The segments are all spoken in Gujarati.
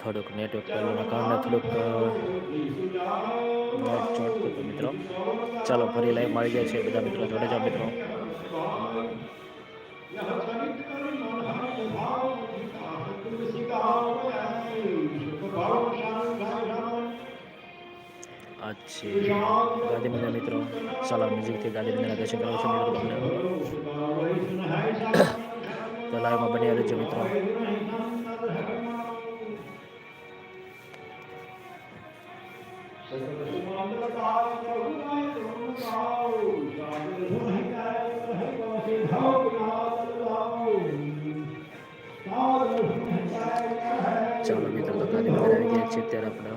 થોડુંક નેટવર્ક પ્રોબ્લેમના કારણે થોડુંક ચોટતું મિત્રો. ચાલો, ફરી લાઈવ મળી જાય છે બધા મિત્રો જોડે. જાઓ મિત્રો. આ છે ગાંધી મિત્રો. ચાલો મ્યુઝિકથી ગાંધીનગરના દર્શન કરાવું છું મિત્રો તમને. તો લાઈવમાં બની રહેજો મિત્રો. ચાલો મિત્રો ગાંધી મંદિર આવી ગયા છે ત્યારે આપણે.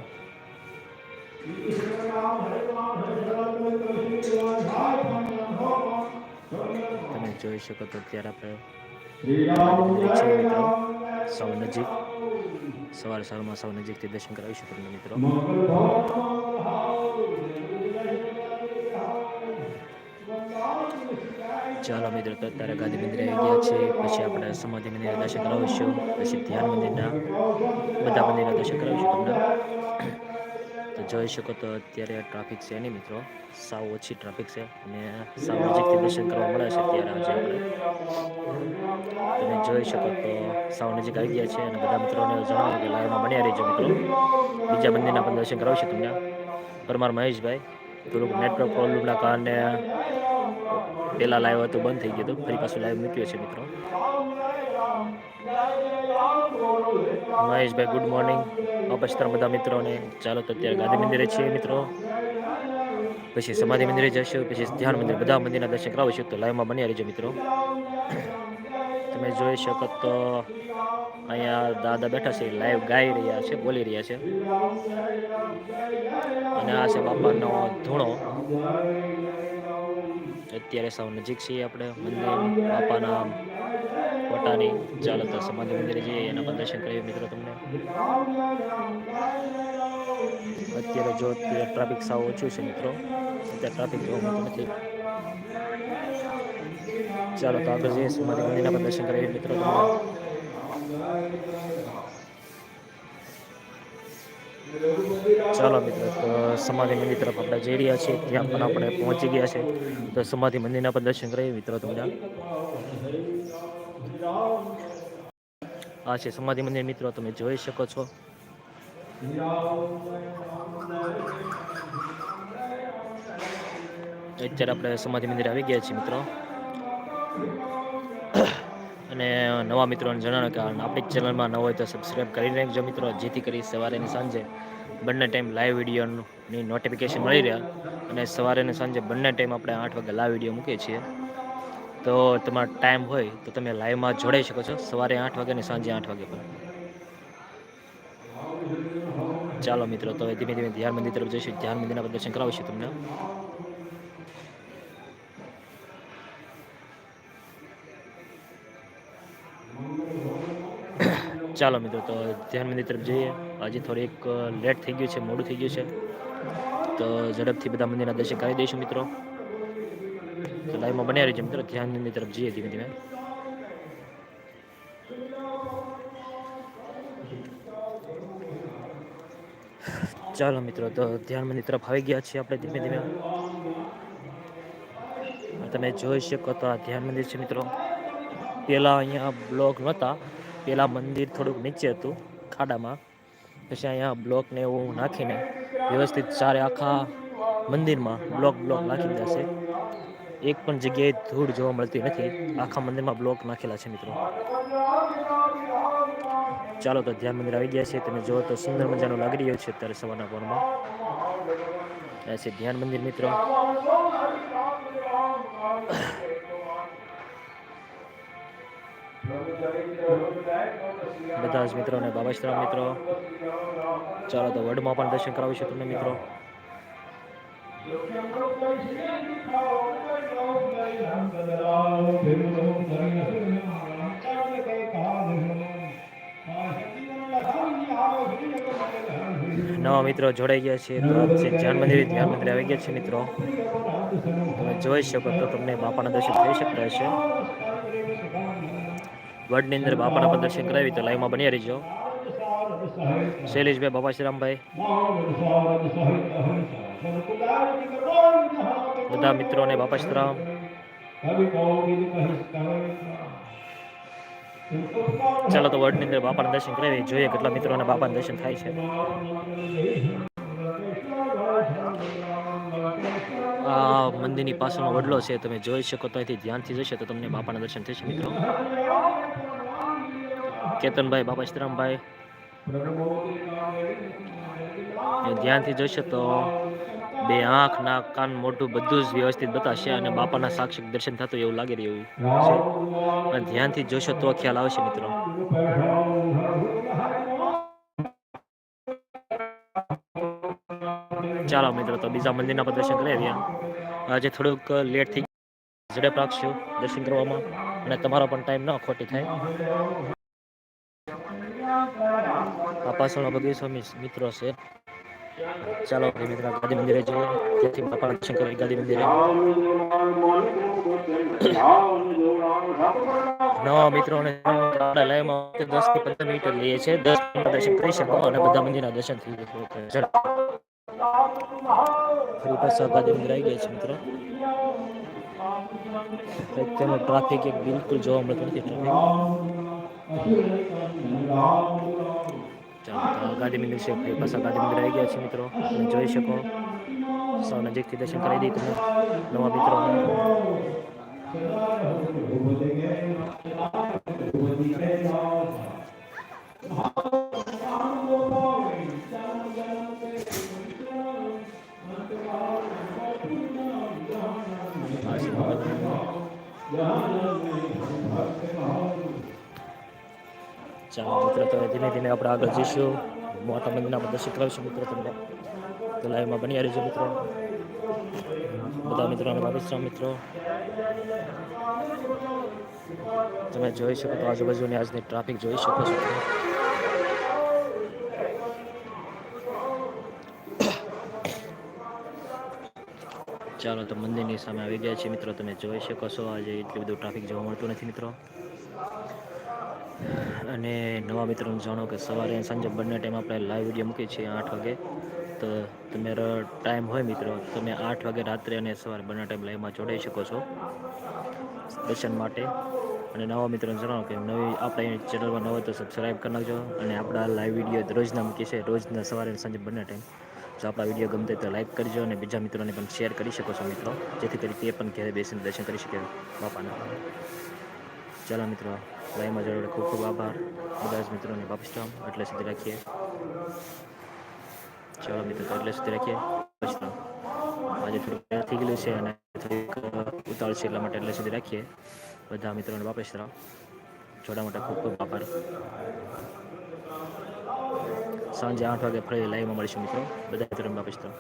તમે જોઈ શકો તો અત્યારે આપણે મંદિર સૌ નજીક સવારે સવારમાં સૌ નજીકથી દર્શન કરાવીશું તમને મિત્રો. ચાલો મિત્રો, તો અત્યારે ગાંધી મંદિરે આવી ગયા છે પછી આપણે સમાધિ મંદિરના દર્શન કરાવીશું. પછી ધ્યાન મંદિરના બધા મંદિરના દર્શન કરાવીશું તમને. તો જોઈ શકો તો અત્યારે ટ્રાફિક છે નહીં મિત્રો. સાવ ઓછી ટ્રાફિક છે અને સાવ નજીકથી દર્શન કરવા મળે છે અત્યારે આજે આપણે. તમે જોઈ શકો તો સાવ નજીક આવી ગયા છે અને બધા મિત્રોને જણાવો કે લાઈવમાં બન્યા રહેજો મિત્રો. બીજા મંદિરના પણ દર્શન કરાવશે તમને. પરમાર મહેશભાઈ થોડુંક નેટવર્ક પ્રોબ્લેમના કારણે પહેલાં લાઈવ હતું, બંધ થઈ ગયું હતું. ફરી પાછું લાઈવ મૂક્યો છે મિત્રો. મહેશભાઈ ગુડ મોર્નિંગ અપસ્તર બધા મિત્રોને. ચાલો તો અત્યારે ગાંધી મંદિરે છીએ મિત્રો. પછી સમાધિ મંદિરે જશું પછી ધ્યાન મંદિર, બધા મંદિરના દર્શન કરાવીશું. તો લાઈવમાં બન્યા રહેજો મિત્રો. તમે જોઈ શકો તો અહીંયા દાદા બેઠા છે લાઈવ ગાઈ રહ્યા છે, બોલી રહ્યા છે. અને આ છે બાપાનો ધૂણો. અત્યારે સૌ નજીક છીએ આપણે મંદિર, બાપાના ફોટાની ચાલો સમાધિ મંદિરે જઈએ એના પણ દર્શન મિત્રો, તમને અત્યારે જો ટ્રાફિક સાવ ઓછું છે મિત્રો. અત્યારે ટ્રાફિક જોવા મળતું નથી. ચાલો, તો આગળ જઈએ સમાધિ મંદિરના પણ દર્શન કરીએ મિત્રો તમને. ચાલો મિત્રો, તો સમાધિ મંદિર તરફ આપણે જઈ રહ્યા છીએ. ત્યાં પણ આપણે પહોંચી ગયા છે. તો સમાધિ મંદિરના પણ દર્શન કરીએ મિત્રો તમને. આ છે સમાધિ મંદિર મિત્રો, તમે જોઈ શકો છો. અત્યારે આપણે સમાધિ મંદિર આવી ગયા છીએ મિત્રો. અને નવા મિત્રોને જણાવો કે આપણી ચેનલમાં ન હોય તો સબસ્ક્રાઈબ કરી નાખજો મિત્રો. જેથી કરી સવારે અને સાંજે બંને ટાઈમ લાઈવ વિડીયોની નોટિફિકેશન મળી રહ્યા અને સવારે અને સાંજે બંને ટાઈમ આપણે આઠ વાગે લાઈવ વીડિયો મૂકીએ છીએ. તો તમારો ટાઈમ હોય તો તમે લાઈવમાં જોડાઈ શકો છો સવારે આઠ વાગે અને સાંજે આઠ વાગે પણ. ચાલો મિત્રો, તો ધીમે ધીમે ધ્યાન મંદિર તરફ જઈશું. ધ્યાન મંદિરના પ્રદર્શન દર્શન કરાવીશું તમને. ચાલો મિત્રો, તો ધ્યાન મંદિર તરફ જઈએ. હજી થોડીક લેટ થઈ ગયું છે, મોડું થઈ ગયું છે. તો ઝડપથી બધા મંદિરના દર્શન કરી દઈશું મિત્રો. તો લાઈવમાં બન્યા રહીજો મિત્રો. ધ્યાન મંદિર તરફ જઈએ ધીમે ધીમે. ચાલો મિત્રો, તો ધ્યાન મંદિર તરફ આવી ગયા છીએ આપણે ધીમે ધીમે. તમે જોઈ શકો તો આ ધ્યાન મંદિર છે મિત્રો. પહેલાં અહીંયા બ્લોક નહોતા. પહેલાં મંદિર થોડુંક નીચે હતું, ખાડામાં. પછી અહીંયા બ્લોકને એવું નાખીને વ્યવસ્થિત ચારે આખા મંદિરમાં બ્લોક બ્લોક નાખી છે. એક પણ જગ્યાએ ધૂળ જોવા મળતી નથી. આખા મંદિરમાં બ્લોક નાખેલા છે મિત્રો. ચાલો તો ધ્યાન મંદિર આવી ગયા છે. તમે જુઓ તો સુંદર મજાનું લાગી રહ્યું છે અત્યારે સવારના પોરમાં. આ છે ધ્યાન મંદિર, મિત્રો. બધા જ મિત્રોને બાબાશ્રામ મિત્રો. ચાલો તો વડમાં પણ દર્શન કરાવીશું તમને, મિત્રો. નવા મિત્રો જોડાઈ ગયા છે. ધ્યાન મંદિર ધ્યાન મંદિર આવી ગયા છે મિત્રો. તમે જોઈ શકો તો તમને બાપાના દર્શન થઈ શકતા હશે. વડની અંદર બાપાના પણ દર્શન કરાવી, તો લાઈવમાં બની રહીજો. શૈલેષભાઈ, બાપા, શ્રીરામભાઈ. બધા મિત્રોને બાપા શ્રીરામ ચાલો તો વડની અંદર બાપાના દર્શન કરાવી જોઈએ કેટલા મિત્રોને બાપાના દર્શન થાય છે. આ મંદિરની પાછળનો વડલો છે, તમે જોઈ શકો તો અહીંથી ધ્યાનથી જશે તો તમને બાપાના દર્શન થશે, મિત્રો. કેતનભાઈ બાપા શ્રીરામભાઈ ધ્યાનથી જોશે તો બે આંખ નાક કાન મોઢું બધું જ વ્યવસ્થિત બતાશે અને બાપાના સાક્ષી દર્શન થતું એવું લાગી રહ્યું છે અને ધ્યાનથી જોશો તો ખ્યાલ આવશે મિત્રો. ચાલો મિત્રો તો બીજા મંદિરના પર દર્શન કરી રહ્યા. આજે થોડુંક લેટ થઈ. ઝડપ રાખશું દર્શન કરવામાં. અને તમારો પણ ટાઈમ ન ખોટી થાય. આ પાછળનો બગીચો મિત્રો છે. ચાલો મિત્રો ગાંધી મંદિરે જઈએ. ત્યાંથી બાપાના દર્શન કરી ગાંધી મંદિરે. નવા મિત્રોને લાઈવમાં દસથી પંદર મિનિટ લઈએ છીએ. દસ મિનિટ દર્શન કરી શકો અને બધા મંદિરના દર્શન થઈ જશે. ફરી પાછા ગાંધી મંદિર આવી ગયા છે મિત્રો. અત્યારનો ટ્રાફિક એક બિલકુલ જોવા મળતું નથી ગાંધી મંદિર છે ફરી પાછા ગાંધી મંદિર આવી ગયા છે, મિત્રો. તમે જોઈ શકો. સૌ નજીકથી દર્શન કરાવી દઈએ તમે નવા મિત્રો. ચાલો મિત્રો તમે ધીમે ધીમે આપણે આગળ જઈશું. મોટા મંદિરના બધા શીખવાડીશું મિત્રો, તમને. તો લાઈવમાં બની રહીશું મિત્રો. બધા મિત્રોને બાબીશ્રામ મિત્રો. તમે જોઈ શકો તો આજુબાજુની આજની ટ્રાફિક જોઈ શકો છો. ચાલો, તો મંદિરની સામે આવી ગયા છે મિત્રો. તમે જોઈ શકો છો, આજે એટલું બધું ટ્રાફિક જોવા મળતું નથી, મિત્રો. અને નવા મિત્રોને જાણો કે સવારે સાંજે બંને ટાઈમ આપણે લાઈવ વીડિયો મૂકીએ છીએ આઠ વાગે. તો તમારો ટાઈમ હોય મિત્રો, તમે આઠ વાગે રાત્રે અને સવારે બંને ટાઈમ લાઈવમાં જોડાઈ શકો છો. દર્શન માટે. અને નવા મિત્રોને જણાવો કે નવી, આપણે ચેનલમાં નવો તો સબસ્ક્રાઈબ કરી નાખજો. અને આપણા લાઈવ વીડિયો રોજના મૂકીએ છીએ, રોજના સવારે સાંજે બંને ટાઈમ જો આપણા વીડિયો ગમતે તો લાઈક કરજો અને બીજા મિત્રોને પણ શેર કરી શકો છો મિત્રો. જેથી કરી તે પણ ઘેરે બેસીને દર્શન કરી શકે બાપાના. ચાલો મિત્રો લાઈવમાં જરૂર ખૂબ ખૂબ આભાર. બધા જ મિત્રોને વાપસરામ એટલે સુધી રાખીએ. ચાલો મિત્રો એટલે સુધી રાખીએ. આજે થોડું થઈ ગયેલું છે અને થોડીક ઉતાવળ છે એટલા માટે એટલે સુધી રાખીએ. બધા મિત્રોને વાપસરામ જોડા માટે ખૂબ ખૂબ આભાર. સાંજે આઠ વાગે ફરી લાઈવમાં મળીશું મિત્રો. બધા મિત્રોને વાપસરામ